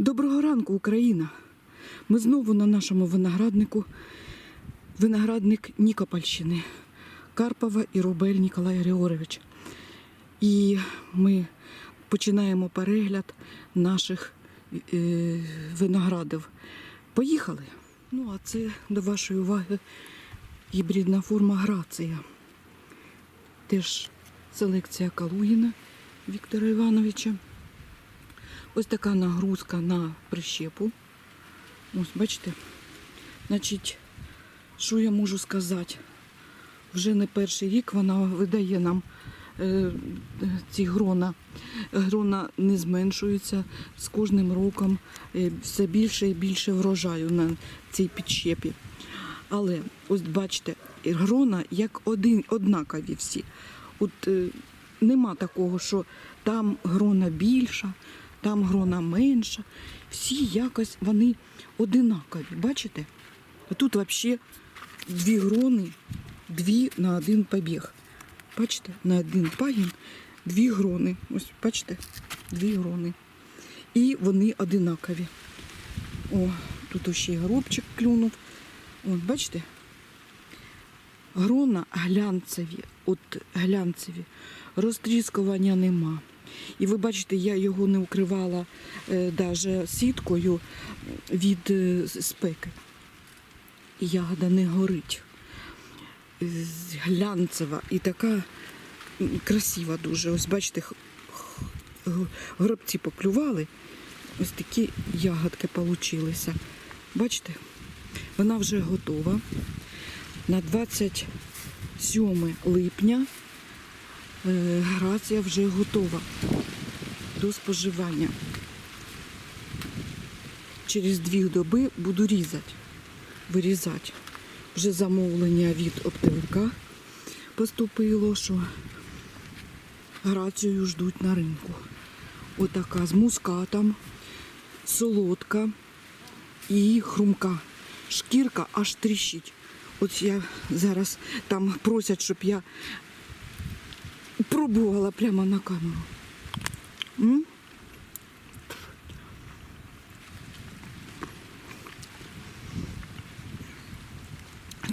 Доброго ранку, Україна! Ми знову на нашому винограднику. Виноградник Нікопольщини Карпова і Рубель Ніколай Григорович. І ми починаємо перегляд наших е, виноградів. Поїхали. Ну, а це до вашої уваги гібридна форма Грація. Теж селекція Калугіна Віктора Івановича. Ось така нагрузка на прищепу. Ось, бачите? Значить, що я можу сказати? Вже не перший рік вона видає нам е, ці грона. Грона не зменшуються з кожним роком е, все більше і більше врожаю на цій підщепі. Але ось бачите, грона як один, однакові всі. От е, нема такого, що там грона більша, там грона менша. Всі якось вони одинакові. Бачите? А тут взагалі дві грони, дві на один побіг. Бачите, на один пагін дві грони. Ось, бачите, дві грони. І вони одинакові. О, тут ще й горобчик клюнув. От, бачите? Грона глянцеві, от глянцеві, розтріскування нема. І ви бачите, я його не укривала е, даже сіткою від е, спеки. Ягода не горить. Глянцева і така красива дуже. Ось бачите, гробці поклювали. Ось такі ягодки получилися. Бачите? Вона вже готова. На 27 липня е, грація вже готова до споживання. Через дві доби буду різати, вирізати. Вже замовлення від оптовика поступило, що грацію ждуть на ринку. Отака з мускатом, солодка і хрумка. Шкірка аж тріщить. От я зараз там просять, щоб я пробувала прямо на камеру. М?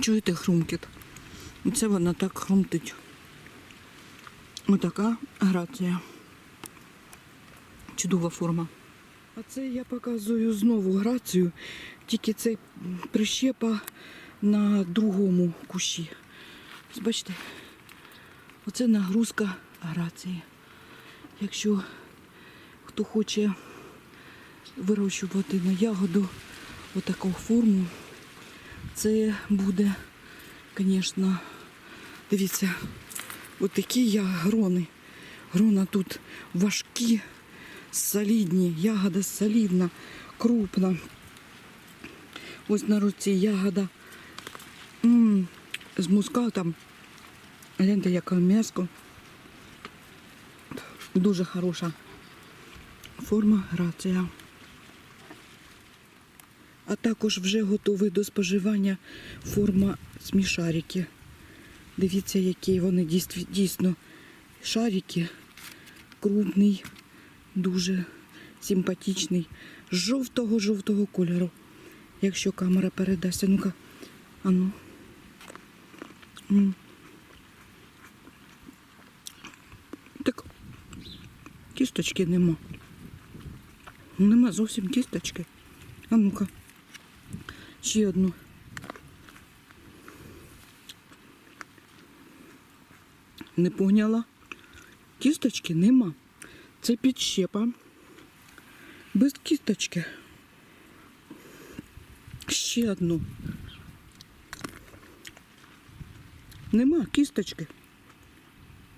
Чуєте хрумкіт? Це вона так хрумтить. Отака грація. Чудова форма. А це я показую знову грацію, тільки це прищепа на другому кущі. Бачите, оце нагрузка грації. Якщо хто хоче вирощувати на ягоду отаку форму, це буде, звісно, дивіться, отакі я грони. Грона тут важкі, солідні, ягода солідна, крупна. Ось на руці ягода м з мускатом. Гляньте, яке м'яско. Дуже хороша форма грація. А також вже готовий до споживання форма смішарики. Дивіться, які вони дійсно, шарики. Крупний, дуже симпатичний, жовтого-жовтого кольору. Якщо камера передасть. А ну-ка, а ну. М. Так кісточки нема. Нема зовсім кісточки. А ну-ка. Ще одну. Не поняла. Кісточки нема. Це підщепа. Без кісточки. Ще одну. Нема кісточки.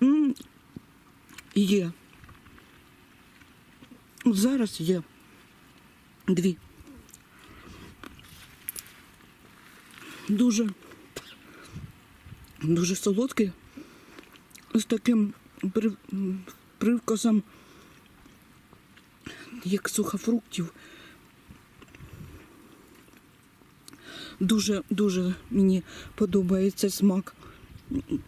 М, Є. Зараз є. Дві. Дуже, дуже солодкі. З таким прив- привкусом, як сухофруктів. Дуже, дуже мені подобається смак.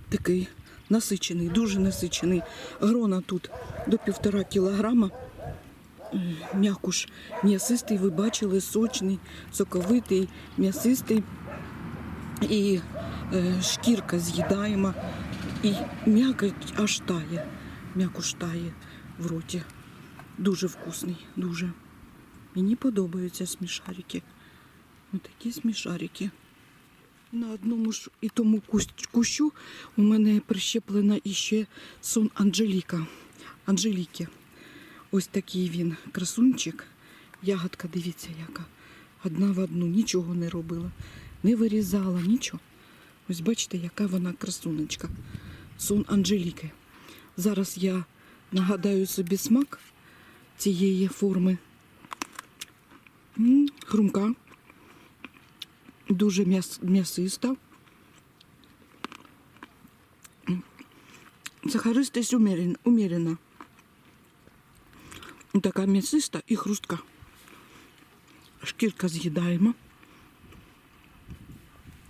Такий насичений, дуже насичений. Грона тут до півтора кілограма. М'якуш м'ясистий, ви бачили, сочний, соковитий, м'ясистий. І е, шкірка з'їдаєма, і м'якоть аж тає. М'якуш тає в роті. Дуже вкусний, дуже. Мені подобаються смішарики. Ось такі смішарики. На одному ж і тому кущ- кущу у мене прищеплена іще сон Анжеліка. Анжеліки. Ось такий він красунчик. Ягодка, дивіться, яка. Одна в одну, нічого не робила, не вирізала, нічого. Ось бачите, яка вона красунечка. Сон Анжеліки. Зараз я нагадаю собі смак цієї форми. Хрумка. Дуже м'яс- м'ясиста. Сахаристість умерена. Така м'ясиста і хрустка. Шкірка з'їдаєма.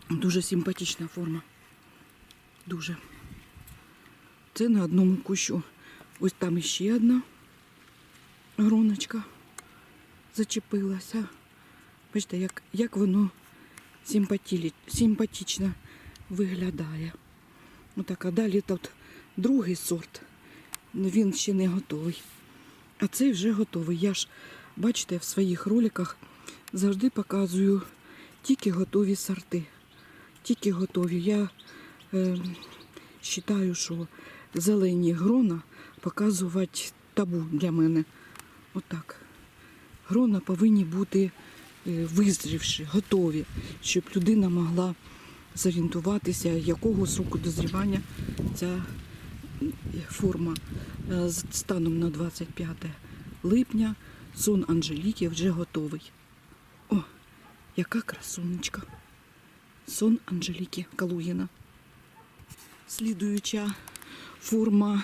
Дуже симпатична форма. Дуже. Це на одному кущу. Ось там іще одна гроночка зачепилася. Бачите, як, як воно симпатично виглядає. Отак, а далі тут другий сорт. Він ще не готовий. А цей вже готовий. Я ж, бачите, в своїх роликах завжди показую тільки готові сорти. Тільки готові. Я е, вважаю, що зелені грона показувати табу для мене. Отак. Грона повинні бути е, визрівші, готові, щоб людина могла зорієнтуватися, якого сроку дозрівання ця форма. Е, Станом на 25 липня сон Анжеліки вже готовий. О, яка красунечка. Сон Анжеліки Калугіна. Слідуюча форма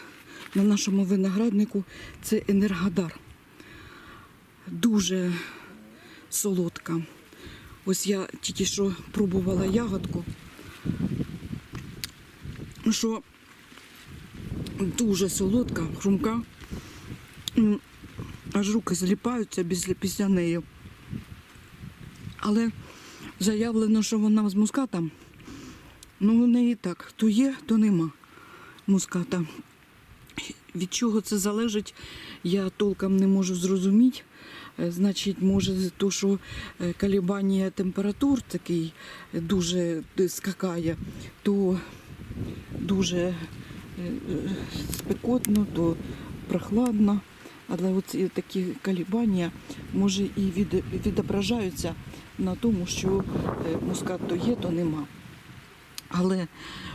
на нашому винограднику це енергодар. Дуже солодка. Ось я тільки що пробувала ягодку. Що дуже солодка, хрумка. Аж руки зліпаються після, неї. Але заявлено, що вона з мускатом. Ну, у неї так, то є, то нема муската. Від чого це залежить, я толком не можу зрозуміти. Е, Значить, може, то, що е, колебання температур такий дуже е, скакає, то дуже спекотно, то прохладно. Але оці такі колебання може і від, відображаються на тому, що е, мускат то є, то нема. Але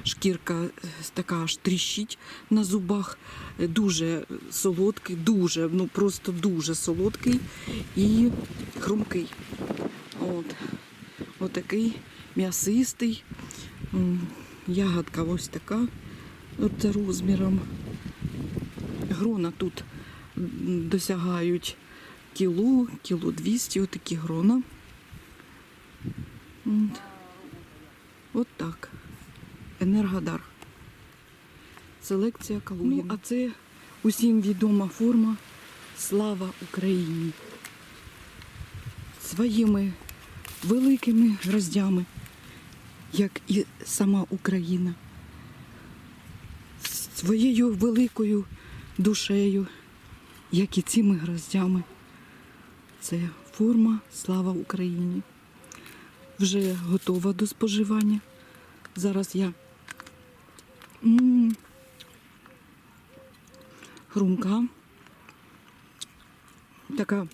шкірка е, така аж тріщить на зубах, е, дуже солодкий, дуже, ну просто дуже солодкий і хрумкий. От. Отакий м'ясистий. Ягодка ось така, от розміром. Грона тут досягають кіло, кіло 200, отакі грона. От. От так. Енергодар. Селекція Калугіна. Ну, а це усім відома форма Слава Україні. Своїми великими гроздями, як і сама Україна. Своєю великою душею, як і цими гроздями. Це форма Слава Україні вже готова до споживання. Зараз я м хрумка, така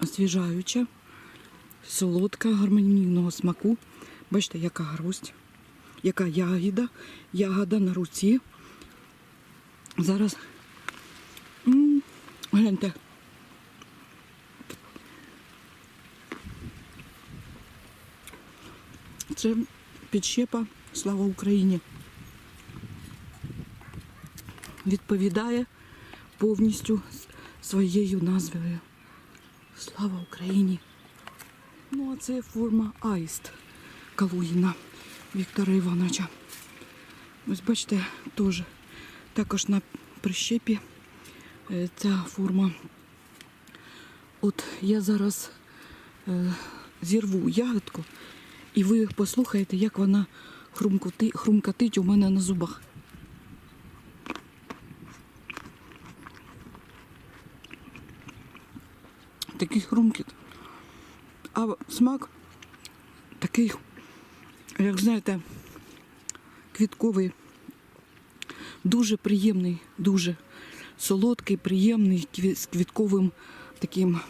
освіжаюча, солодка, гармонійного смаку. Бачите, яка гроздь, яка ягіда, ягода на руці. Зараз гляньте. Це підщепа Слава Україні. Відповідає повністю своєю назвою. Слава Україні. Ну, а це форма аїст Калугіна Віктора Івановича. Ось бачите, теж також на прищепі е, ця форма. От я зараз е, зірву ягодку, і ви послухаєте, як вона хрумкоти, хрумкотить у мене на зубах. Такий хрумкіт. А смак такий, як знаєте, квітковий, дуже приємний, дуже солодкий, приємний, з квітковим таким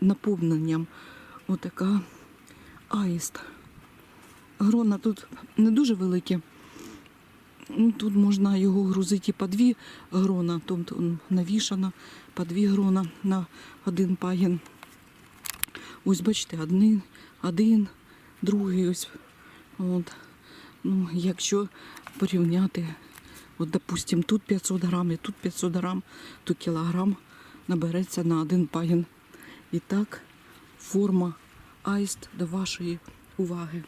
наповненням. Отака аїст. Грона тут не дуже великі. Ну, Тут можна його грузити по дві грона, тобто навішано по дві грона на один пагін. Ось бачите, один, один, другий ось. От. Ну, якщо порівняти, от, допустим, тут 500 грам і тут 500 грам, то кілограм набереться на один пагін. І так, форма аїст до вашої уваги.